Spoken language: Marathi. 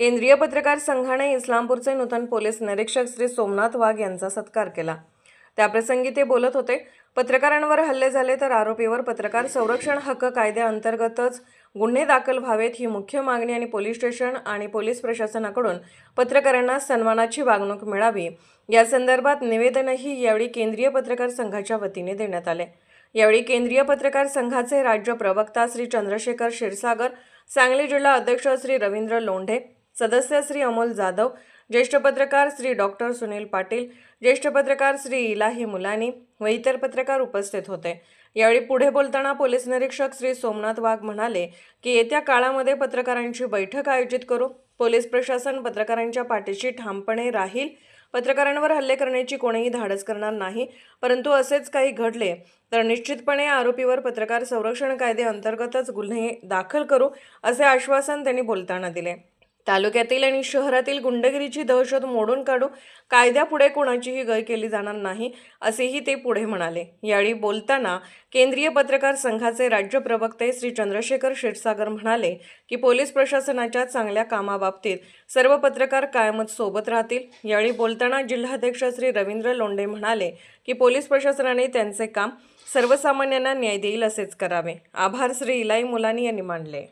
केंद्रीय पत्रकार संघाने इस्लामपूरचे नूतन पोलीस निरीक्षक श्री सोमनाथ वाघ यांचा सत्कार केला. त्याप्रसंगी ते बोलत होते पत्रकारांवर हल्ले झाले तर आरोपीवर पत्रकार संरक्षण हक्क कायद्याअंतर्गतच गुन्हे दाखल व्हावेत ही मुख्य मागणी आणि पोलीस स्टेशन आणि पोलीस प्रशासनाकडून पत्रकारांना सन्मानाची वागणूक मिळावी. या संदर्भात निवेदनही यावेळी केंद्रीय पत्रकार संघाच्या वतीने देण्यात आले. यावेळी केंद्रीय पत्रकार संघाचे राज्य प्रवक्ता श्री चंद्रशेखर क्षीरसागर सांगली जिल्हा अध्यक्ष श्री रवींद्र लोंढे सदस्य श्री अमोल जाधव ज्येष्ठ पत्रकार श्री डॉक्टर सुनील पाटील ज्येष्ठ पत्रकार श्री इलाही मुलानी व इतर पत्रकार उपस्थित होते. यावेळी पुढे बोलताना पोलीस निरीक्षक श्री सोमनाथ वाघ म्हणाले की येत्या काळामध्ये पत्रकारांची बैठक आयोजित करू. पोलीस प्रशासन पत्रकारांच्या पाठीशी ठामपणे राहील. पत्रकारांवर हल्ले करण्याची कोणीही धाडस करणार नाही. परंतु असेच काही घडले तर निश्चितपणे आरोपीवर पत्रकार संरक्षण कायदे अंतर्गतच गुन्हे दाखल करू असे आश्वासन त्यांनी बोलताना दिले. तालुक्यातील आणि शहरातील गुंडगिरीची दहशत मोडून काढू कायद्यापुढे कोणाचीही गय केली जाणार नाही असेही ते पुढे म्हणाले. यावेळी बोलताना केंद्रीय पत्रकार संघाचे राज्य प्रवक्ते श्री चंद्रशेखर क्षीरसागर म्हणाले की पोलीस प्रशासनाच्या चांगल्या कामाबाबतीत सर्व पत्रकार कायमच सोबत राहतील. यावेळी बोलताना जिल्हाध्यक्ष श्री रवींद्र लोंढे म्हणाले की पोलीस प्रशासनाने त्यांचे काम सर्वसामान्यांना न्याय देईल असेच करावे. आभार श्री इलाई मुलानी यांनी मानले.